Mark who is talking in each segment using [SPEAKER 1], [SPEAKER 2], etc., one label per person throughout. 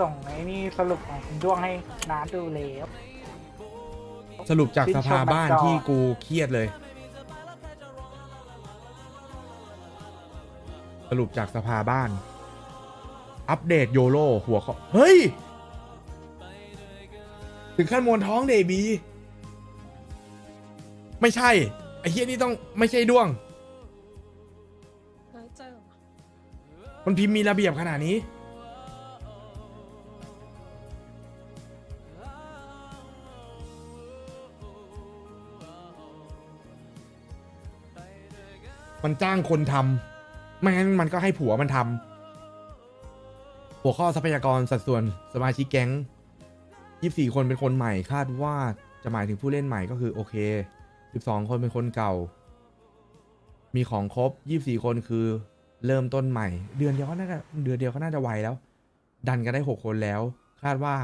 [SPEAKER 1] ส่งไอ้นี่สรุปของคุณด้วงให้น้าดูแล้ว
[SPEAKER 2] สรุปจาก
[SPEAKER 1] ชื่น
[SPEAKER 2] ส
[SPEAKER 1] ชม
[SPEAKER 2] ภาบ้าน
[SPEAKER 1] มันจอ
[SPEAKER 2] ที่กูเครียดเลย สรุปจากสภาบ้าน อัปเดตโยโรหัวเขาเฮ้ย ถึงขั้นมวนท้องเดบี ไม่ใช่ ไอ้เฮียนี่ต้องไม่ใช่ด้วง
[SPEAKER 3] น้อยใจเหรอ
[SPEAKER 2] มันพิมพ์มีระเบียบขนาดนี้ มันจ้างคนทำไม่งั้นมันก็ให้ผัวมันทำหัวข้อทรัพยากรสัดส่วนสมาชิกแก๊งยี่สี่คนเป็นคนใหม่คาดว่าจะหมายถึงผู้เล่นใหม่ก็คือโอเคสิบสองคนเป็นคนเก่า มีของครบยี่สี่คนคือเริ่มต้นใหม่ เดือนเดียวก็น่าจะเดือนเดียวก็น่าจะไวแล้ว ดันกันได้หกคนแล้ว คาดว่า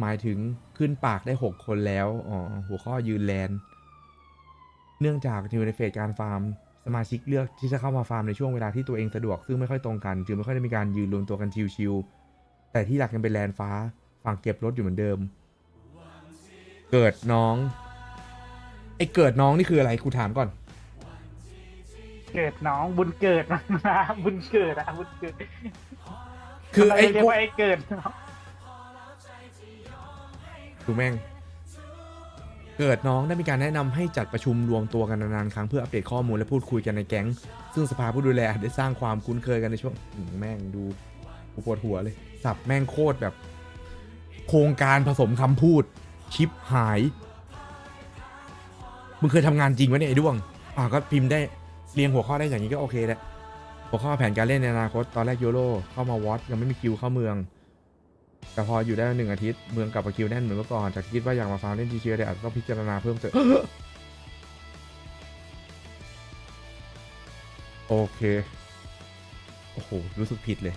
[SPEAKER 2] หมายถึงขึ้นปากได้หกคนแล้วอ๋อหัวข้อยืนแลน เนื่องจากอยู่ในเฟสการฟาร์มสมาชิกเลือกที่จะเข้ามาฟาร์มในช่วงเวลาที่ตัวเองสะดวกซึ่งไม่ค่อยตรงกันจึงไม่ค่อยได้มีการยืนรวมตัวกันชิวๆแต่ที่หลักยังเป็นแลนฟ้าฝั่งเก็บรถอยู่เหมือนเดิม เกิดน้องไอ้เกิดน้องนี่คืออะไรกูถามก่อน
[SPEAKER 1] เกิดน้องบุญเกิดนะบุญเกิดอะบุญเกิด
[SPEAKER 2] คือไอ้
[SPEAKER 1] เรียก
[SPEAKER 2] กู
[SPEAKER 1] ว่าไอ้เกิดน้อง
[SPEAKER 2] ดูแม่ง เกิดน้องได้มีการแนะนำให้จัดประชุมรวมตัวกันนานๆครั้งเพื่ออัปเดตข้อมูลและพูดคุยกันในแก๊ง ซึ่งสภาผู้ดูแลได้สร้างความคุ้นเคยกันในช่วงแม่งดูปวดหัวเลยสับแม่งโคตรแบบ โครงการผสมคำพูด ชิปหาย มึงเคยทำงานจริงไหมเนี่ยไอ้ด้วงอ่าก็พิมพ์ได้เรียงหัวข้อได้อย่างนี้ก็โอเคแหละหัวข้อแผนการเล่นในอนาคตตอนแรกโยโรเข้ามาวอตยังไม่มีคิวเข้าเมือง แต่พออยู่ได้หนึ่งอาทิตย์เมืองกลับมาคิวแน่นเหมือนเมื่อก่อนจากคิดว่าอยากมาฟาร์มเล่นทีเชียแต่อาจจะต้องพิจารณาเพิ่มเติมโอเค โอ้โห รู้สึกผิดเลย